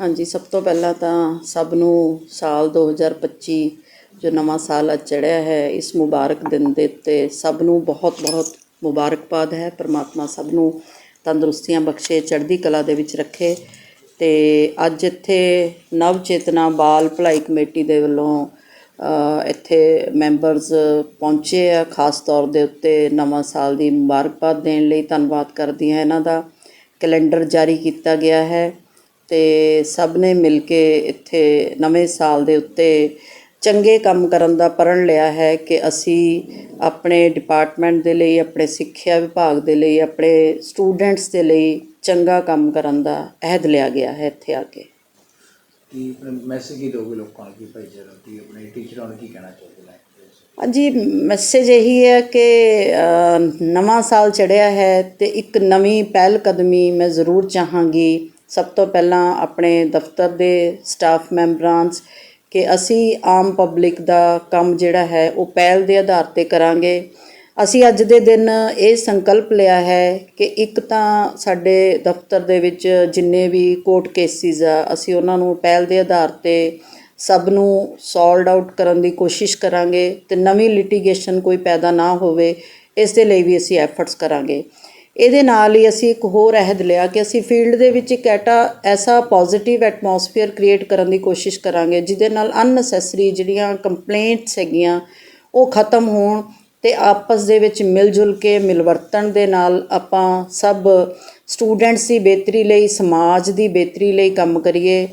ਹਾਂਜੀ, ਸਭ ਤੋਂ ਪਹਿਲਾਂ ਤਾਂ ਸਭ ਨੂੰ ਸਾਲ 2025 ਜੋ ਨਵਾਂ ਸਾਲ ਅੱਜ ਚੜ੍ਹਿਆ ਹੈ, ਇਸ ਮੁਬਾਰਕ ਦਿਨ ਦੇ ਉੱਤੇ ਸਭ ਨੂੰ ਬਹੁਤ-ਬਹੁਤ ਮੁਬਾਰਕਬਾਦ ਹੈ। ਪ੍ਰਮਾਤਮਾ ਸਭ ਨੂੰ ਤੰਦਰੁਸਤੀਆਂ ਬਖਸ਼ੇ, ਚੜ੍ਹਦੀ ਕਲਾ ਦੇ ਵਿੱਚ ਰੱਖੇ। ਤੇ ਅੱਜ ਇੱਥੇ ਨਵ ਚੇਤਨਾ ਬਾਲ ਭਲਾਈ ਕਮੇਟੀ ਦੇ ਵੱਲੋਂ ਇੱਥੇ ਮੈਂਬਰਸ ਪਹੁੰਚੇ ਆ। ਖਾਸ ਤੌਰ ਦੇ ਉੱਤੇ ਨਵਾਂ ਸਾਲ ਦੀ ਮੁਬਾਰਕਬਾਦ ਦੇਣ ਲਈ ਧੰਨਵਾਦ ਕਰਦੀ ਹਾਂ। ਇਹਨਾਂ ਦਾ ਕੈਲੰਡਰ ਜਾਰੀ ਕੀਤਾ ਗਿਆ ਹੈ। ਤੇ ਸਭ ਨੇ ਮਿਲ ਕੇ ਇੱਥੇ ਨਵੇਂ ਸਾਲ ਦੇ ਉੱਤੇ ਚੰਗੇ ਕੰਮ ਕਰਨ ਦਾ ਪ੍ਰਣ ਲਿਆ ਹੈ ਕਿ ਅਸੀਂ ਆਪਣੇ ਡਿਪਾਰਟਮੈਂਟ ਦੇ ਲਈ ਆਪਣੇ ਸਿੱਖਿਆ ਵਿਭਾਗ ਦੇ ਲਈ ਆਪਣੇ ਸਟੂਡੈਂਟਸ ਦੇ ਲਈ ਚੰਗਾ ਕੰਮ ਕਰਨ ਦਾ ਅਹਿਦ ਲਿਆ ਗਿਆ ਹੈ ਇੱਥੇ ਆ ਕੇ। ਕੀ ਮੈਸੇਜ ਕੀ ਦੋਗੇ ਲੋਕਾਂ ਨੂੰ ਕੀ ਭਾਈਚਾਰਾ ਦੀ ਆਪਣੇ ਟੀਚਰਾਂ ਨੂੰ ਕੀ ਕਹਿਣਾ ਚਾਹੋਗੇ ਲਾਈਫ ਹਾਂਜੀ ਮੈਸੇਜ ਇਹੀ ਹੈ ਕਿ ਨਵਾਂ ਸਾਲ ਚੜਿਆ ਹੈ ਤੇ ਇੱਕ ਨਵੀਂ ਪਹਿਲ ਕਦਮੀ ਮੈਂ ਜ਼ਰੂਰ ਚਾਹਾਂਗੀ ਸਭ ਤੋਂ ਪਹਿਲਾਂ ਆਪਣੇ ਦਫ਼ਤਰ ਦੇ ਸਟਾਫ ਮੈਂਬਰਾਂਸ ਕਿ ਅਸੀਂ ਆਮ ਪਬਲਿਕ ਦਾ ਕੰਮ ਜਿਹੜਾ ਹੈ ਉਹ ਪਹਿਲ ਦੇ ਆਧਾਰ ਤੇ ਕਰਾਂਗੇ। ਅਸੀਂ ਅੱਜ ਦੇ ਦਿਨ ਇਹ ਸੰਕਲਪ ਲਿਆ ਹੈ ਕਿ ਇੱਕ ਤਾਂ ਸਾਡੇ ਦਫ਼ਤਰ ਦੇ ਵਿੱਚ ਜਿੰਨੇ ਵੀ ਕੋਰਟ ਕੇਸਿਸ ਆ, ਅਸੀਂ ਉਹਨਾਂ ਨੂੰ ਪਹਿਲ ਦੇ ਆਧਾਰ ਤੇ ਸਭ ਨੂੰ ਸੋਲਡ ਆਊਟ ਕਰਨ ਦੀ ਕੋਸ਼ਿਸ਼ ਕਰਾਂਗੇ ਤੇ ਨਵੀਂ ਲਿਟੀਗੇਸ਼ਨ ਕੋਈ ਪੈਦਾ ਨਾ ਹੋਵੇ, ਇਸ ਦੇ ਲਈ ਵੀ ਅਸੀਂ ਐਫਰਟਸ ਕਰਾਂਗੇ। ਇਹਦੇ ਨਾਲ ਹੀ ਅਸੀਂ ਇੱਕ ਹੋਰ ਅਹਿਦ ਲਿਆ ਕਿ ਅਸੀਂ ਫੀਲਡ ਦੇ ਵਿੱਚ ਇੱਕ ਐਟਾ ਐਸਾ ਪੋਜ਼ਿਟਿਵ ਐਟਮੋਸਫੇਅਰ ਕ੍ਰੀਏਟ ਕਰਨ ਦੀ ਕੋਸ਼ਿਸ਼ ਕਰਾਂਗੇ, ਜਿਹਦੇ ਨਾਲ ਅਨਨੈਸੈਸਰੀ ਜਿਹੜੀਆਂ ਕੰਪਲੇਂਟਸ ਹੈਗੀਆਂ, ਉਹ ਖਤਮ ਹੋਣ ਤੇ ਆਪਸ ਦੇ ਵਿੱਚ ਮਿਲ ਜੁਲ ਕੇ ਮਿਲਵਰਤਨ ਦੇ ਨਾਲ ਆਪਾਂ ਸਭ ਸਟੂਡੈਂਟਸ ਦੀ ਬਿਹਤਰੀ ਲਈ, ਸਮਾਜ ਦੀ ਬਿਹਤਰੀ ਲਈ ਕੰਮ ਕਰੀਏ।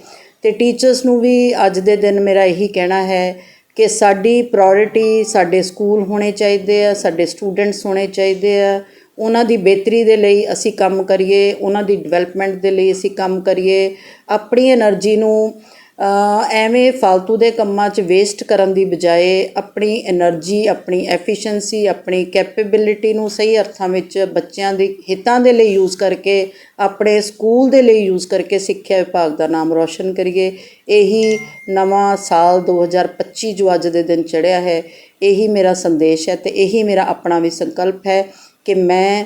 ਤੇ ਟੀਚਰਸ ਨੂੰ ਵੀ ਅੱਜ ਦੇ ਦਿਨ ਮੇਰਾ ਇਹੀ ਕਹਿਣਾ ਹੈ ਕਿ ਸਾਡੀ ਪ੍ਰਾਇੋਰਟੀ ਸਾਡੇ ਸਕੂਲ ਹੋਣੇ ਚਾਹੀਦੇ ਆ, ਸਾਡੇ ਸਟੂਡੈਂਟਸ ਹੋਣੇ ਚਾਹੀਦੇ ਆ ਉਹਨਾਂ ਦੀ ਬਿਹਤਰੀ ਦੇ ਲਈ ਅਸੀਂ ਕੰਮ ਕਰੀਏ, ਉਹਨਾਂ ਦੀ ਡਿਵੈਲਪਮੈਂਟ ਦੇ ਲਈ ਅਸੀਂ ਕੰਮ ਕਰੀਏ, ਆਪਣੀ એનર્ਜੀ ਨੂੰ ਐਵੇਂ ਫालतू ਦੇ ਕੰਮਾਂ 'ਚ ਵੇਸਟ ਕਰਨ ਦੀ ਬਜਾਏ ਆਪਣੀ એનર્ਜੀ ਆਪਣੀ ਐਫੀਸ਼ੀਐਂਸੀ ਆਪਣੀ ਕੈਪੇਬਿਲਿਟੀ ਨੂੰ ਸਹੀ ਅਰਥਾਂ ਵਿੱਚ ਬੱਚਿਆਂ ਦੇ ਹਿੱਤਾਂ ਦੇ ਲਈ ਯੂਜ਼ ਕਰਕੇ, ਆਪਣੇ ਸਕੂਲ ਦੇ ਲਈ ਯੂਜ਼ ਕਰਕੇ ਸਿੱਖਿਆ ਵਿਭਾਗ ਦਾ ਨਾਮ ਰੌਸ਼ਨ ਕਰੀਏ। ਇਹੀ ਨਵਾਂ ਸਾਲ 2025 ਜੋ ਅੱਜ ਦੇ ਦਿਨ ਚੜਿਆ ਹੈ, ਇਹੀ ਮੇਰਾ ਸੰਦੇਸ਼ ਹੈ ਤੇ ਇਹੀ ਮੇਰਾ ਆਪਣਾ ਵੀ ਸੰਕਲਪ ਹੈ। ਕਿ ਮੈਂ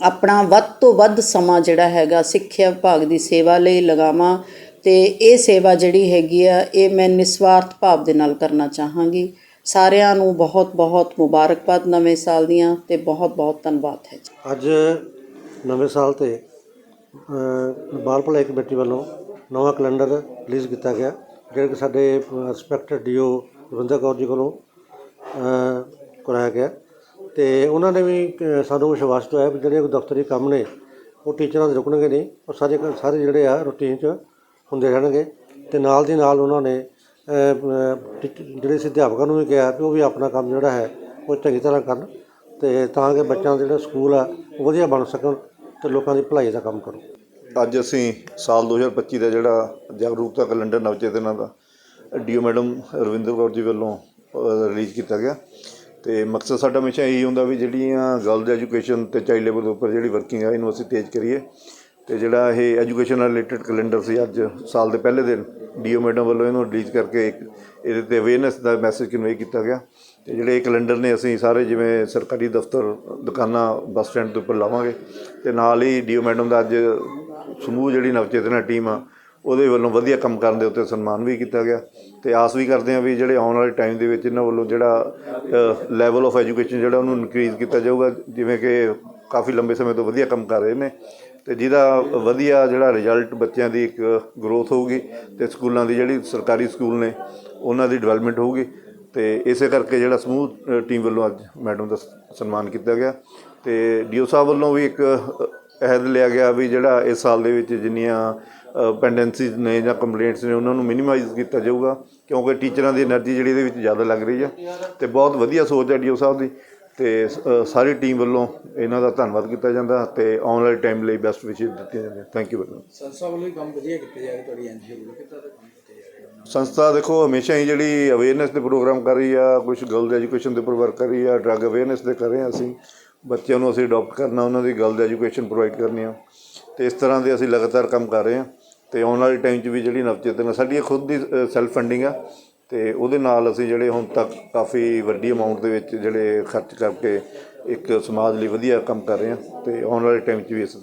ਆਪਣਾ ਵੱਧ ਤੋਂ ਵੱਧ ਸਮਾਂ ਜਿਹੜਾ ਹੈਗਾ ਸਿੱਖਿਆ ਵਿਭਾਗ ਦੀ ਸੇਵਾ ਲਈ ਲਗਾਵਾਂ ਤੇ ਇਹ ਸੇਵਾ ਜਿਹੜੀ ਹੈਗੀ ਆ ਇਹ ਮੈਂ ਨਿਸਵਾਰਥ ਭਾਵ ਦੇ ਨਾਲ ਕਰਨਾ ਚਾਹਾਂਗੀ। ਸਾਰਿਆਂ ਨੂੰ ਬਹੁਤ ਬਹੁਤ ਮੁਬਾਰਕਬਾਦ ਨਵੇਂ ਸਾਲ ਦੀਆਂ ਤੇ ਬਹੁਤ ਬਹੁਤ ਧੰਨਵਾਦ ਹੈ ਜੀ। ਅੱਜ ਨਵੇਂ ਸਾਲ ਤੇ ਬਾਲ ਭਲਾਈ ਕਮੇਟੀ ਵੱਲੋਂ ਨਵਾਂ ਕੈਲੰਡਰ ਰਿਲੀਜ਼ ਕੀਤਾ ਗਿਆ ਜਿਹੜਾ ਕਿ ਸਾਡੇ ਰਿਸਪੈਕਟਡ ਡੀਓ ਰਵਿੰਦਰ ਕੌਰ ਜੀ ਕੋਲੋਂ ਅ, ਕਰਾਇਆ ਗਿਆ। ਤੇ ਉਹਨਾਂ ਨੇ ਵੀ ਸਾਨੂੰ ਵਿਸ਼ਵਾਸ ਦਵਾਇਆ ਵੀ ਜਿਹੜੇ ਦਫ਼ਤਰੀ ਕੰਮ ਨੇ, ਉਹ ਟੀਚਰਾਂ ਦੇ ਰੁਕਣਗੇ ਨਹੀਂ ਉਹ ਸਾਰੇ ਸਾਰੇ ਜਿਹੜੇ ਆ ਰੂਟੀਨ 'ਚ ਹੁੰਦੇ ਰਹਿਣਗੇ ਤੇ ਨਾਲ ਦੀ ਨਾਲ ਉਹਨਾਂ ਨੇ ਟੀਚ- ਜਿਹੜੇ ਸੀ ਅਧਿਆਪਕਾਂ ਨੂੰ ਵੀ ਕਿਹਾ ਕਿ ਉਹ ਵੀ ਆਪਣਾ ਕੰਮ ਜਿਹੜਾ ਹੈ ਉਹ ਚੰਗੀ ਤਰ੍ਹਾਂ ਕਰਨ ਤੇ ਤਾਂ ਕਿ ਬੱਚਿਆਂ ਦਾ ਜਿਹੜਾ ਸਕੂਲ ਆ ਉਹ ਵਧੀਆ ਬਣ ਸਕਣ ਤੇ ਲੋਕਾਂ ਦੀ ਭਲਾਈ ਦਾ ਕੰਮ ਕਰੋ। ਅੱਜ ਅਸੀਂ ਸਾਲ 2025 ਦਾ ਜਿਹੜਾ ਜਾਗਰੂਕਤਾ ਕੈਲੰਡਰ ਨਵਚੇਤਨਾ ਦਾ ਡੀਓ ਮੈਡਮ ਰਵਿੰਦਰ ਕੌਰ ਜੀ ਵੱਲੋਂ ਰਿਲੀਜ਼ ਕੀਤਾ ਗਿਆ। ਤੇ ਮਕਸਦ ਸਾਡਾ ਹਮੇਸ਼ਾ ਇਹੀ ਹੁੰਦਾ ਵੀ ਜਿਹੜੀਆਂ ਗਰਲਜ਼ ਐਜੂਕੇਸ਼ਨ ਤੇ ਚਾਈਲਡ ਲੇਬਰ ਦੇ ਉੱਪਰ ਜਿਹੜੀ ਵਰਕਿੰਗ ਆ, ਇਹਨੂੰ ਅਸੀਂ ਤੇਜ਼ ਕਰੀਏ। ਤੇ ਜਿਹੜਾ ਇਹ ਐਜੂਕੇਸ਼ਨ ਨਾਲ ਰਿਲੇਟਡ ਕੈਲੰਡਰ ਸੀ ਅੱਜ, ਸਾਲ ਦੇ ਪਹਿਲੇ ਦਿਨ, ਡੀਓ ਮੈਡਮ ਵੱਲੋਂ ਇਹਨੂੰ ਰਿਲੀਜ਼ ਕਰਕੇ ਇੱਕ ਇਹਦੇ ਤੇ ਅਵੇਅਰਨੈਸ ਦਾ ਮੈਸੇਜ ਕਨਵੇ ਕੀਤਾ ਗਿਆ। ਤੇ ਜਿਹੜੇ ਇਹ ਕੈਲੰਡਰ ਨੇ, ਅਸੀਂ ਸਾਰੇ ਜਿਵੇਂ ਸਰਕਾਰੀ ਦਫ਼ਤਰ, ਦੁਕਾਨਾਂ, ਬੱਸ ਸਟੈਂਡ ਦੇ ਉੱਪਰ ਲਾਵਾਂਗੇ। ਤੇ ਨਾਲ ਹੀ ਡੀਓ ਮੈਡਮ ਦਾ ਅੱਜ ਸਮੂਹ ਜਿਹੜੀ ਨਵਚੇਤਨਾ ਟੀਮ ਆ ਉਹਦੇ ਵੱਲੋਂ ਵਧੀਆ ਕੰਮ ਕਰਨ ਦੇ ਉੱਤੇ ਸਨਮਾਨ ਵੀ ਕੀਤਾ ਗਿਆ। ਤੇ ਆਸ ਵੀ ਕਰਦੇ ਹਾਂ ਵੀ ਜਿਹੜੇ ਆਉਣ ਵਾਲੇ ਟਾਈਮ ਦੇ ਵਿੱਚ ਇਹਨਾਂ ਵੱਲੋਂ ਜਿਹੜਾ ਲੈਵਲ ਆਫ ਐਜੂਕੇਸ਼ਨ ਜਿਹੜਾ ਉਹਨੂੰ ਇਨਕਰੀਜ਼ ਕੀਤਾ ਜਾਊਗਾ। ਜਿਵੇਂ ਕਿ ਕਾਫੀ ਲੰਬੇ ਸਮੇਂ ਤੋਂ ਵਧੀਆ ਕੰਮ ਕਰ ਰਹੇ ਨੇ। ਤੇ ਜਿਹਦਾ ਵਧੀਆ ਜਿਹੜਾ ਰਿਜ਼ਲਟ ਬੱਚਿਆਂ ਦੀ ਇੱਕ ਗਰੋਥ ਹੋਊਗੀ ਤੇ ਸਕੂਲਾਂ ਦੀ ਜਿਹੜੀ ਸਰਕਾਰੀ ਸਕੂਲ ਨੇ, ਉਹਨਾਂ ਦੀ ਡਿਵੈਲਪਮੈਂਟ ਹੋਊਗੀ। ਤੇ ਇਸੇ ਕਰਕੇ ਜਿਹੜਾ ਸਮੂਹ ਟੀਮ ਵੱਲੋਂ ਅੱਜ ਮੈਡਮ ਦਾ ਸਨਮਾਨ ਕੀਤਾ ਗਿਆ। ਤੇ ਡੀਓ ਸਾਹਿਬ ਵੱਲੋਂ ਵੀ ਇੱਕ ਅਹਿਦ ਲਿਆ ਗਿਆ ਵੀ ਜਿਹੜਾ ਇਸ ਸਾਲ ਦੇ ਵਿੱਚ ਜਿੰਨੀਆਂ ਪੈਂਡੈਂਸੀਜ਼ ਨੇ ਜਾਂ ਕੰਪਲੇਂਟਸ ਨੇ ਉਹਨਾਂ ਨੂੰ ਮਿਨੀਮਾਈਜ਼ ਕੀਤਾ ਜਾਊਗਾ ਕਿਉਂਕਿ ਟੀਚਰਾਂ ਦੀ એનર્ਜੀ ਜਿਹੜੀ ਇਹਦੇ ਵਿੱਚ ਜ਼ਿਆਦਾ ਲੱਗ ਰਹੀ ਆ ਤੇ ਬਹੁਤ ਵਧੀਆ ਸੋਚ ਹੈ ਡੀਓ ਸਾਹਿਬ ਦੀ ਤੇ ਸਾਰੀ ਟੀਮ ਵੱਲੋਂ ਇਹਨਾਂ ਦਾ ਧੰਨਵਾਦ ਕੀਤਾ ਜਾਂਦਾ ਤੇ ਆਉਣ ਵਾਲੇ ਟਾਈਮ ਲਈ ਬੈਸਟ ਵਿਸ਼ੇਸ ਦਿੱਤੀਆਂ ਜਾਂਦੀਆਂ। ਥੈਂਕ ਯੂ ਵੈਰੀ ਸੰਸਥਾ ਵੱਲੋਂ ਕੰਮ ਵਧੀਆ ਕੀਤਾ ਜਾ ਰਿਹਾ ਤੁਹਾਡੀ ਐਨਜੀਓ ਵੱਲੋਂ ਕਿੱਦਾਂ ਦਾ ਕੰਮ ਸੰਸਥਾ ਦੇਖੋ ਹਮੇਸ਼ਾ ਹੀ ਜਿਹੜੀ ਅਵੇਅਰਨੈਸ ਦੇ ਪ੍ਰੋਗਰਾਮ ਕਰ ਰਹੀ ਆ ਕੁਝ ਗਰਲ ਐਜੂਕੇਸ਼ਨ ਦੇ ਉੱਪਰ ਵਰਕ ਕਰ ਰਹੀ ਆ ਡਰੱਗ ਅਵੇਅਰਨੈਸ ਦੇ ਕਰ ਰਹੇ ਆ ਅਸੀਂ। ਬੱਚਿਆਂ ਨੂੰ ਅਸੀਂ ਅਡਾਪਟ ਕਰਨਾ, ਉਹਨਾਂ ਦੀ ਗਰਲਜ਼ ਐਜੂਕੇਸ਼ਨ ਪ੍ਰੋਵਾਈਡ ਕਰਨੀ ਆ। ਤੇ ਇਸ ਤਰ੍ਹਾਂ ਦੇ ਅਸੀਂ ਲਗਾਤਾਰ ਕੰਮ ਕਰ ਰਹੇ ਆ। ਤੇ ਆਉਣ ਵਾਲੇ ਟਾਈਮ 'ਚ ਵੀ ਜਿਹੜੀ ਨਵਚੇਤਨਾ ਸਾਡੀ ਇਹ ਖੁਦ ਦੀ ਸੈਲਫ ਫੰਡਿੰਗ ਆ। ਤੇ ਉਹਦੇ ਨਾਲ ਅਸੀਂ ਜਿਹੜੇ ਹੁਣ ਤੱਕ ਕਾਫੀ ਵੱਡੀ ਅਮਾਉਂਟ ਦੇ ਵਿੱਚ ਜਿਹੜੇ ਖਰਚ ਕਰਕੇ ਇੱਕ ਸਮਾਜ ਲਈ ਵਧੀਆ ਕੰਮ ਕਰ ਰਹੇ ਆ। ਤੇ ਆਉਣ ਵਾਲੇ ਟਾਈਮ 'ਚ ਵੀ ਇਸ ਤਰ੍ਹਾਂ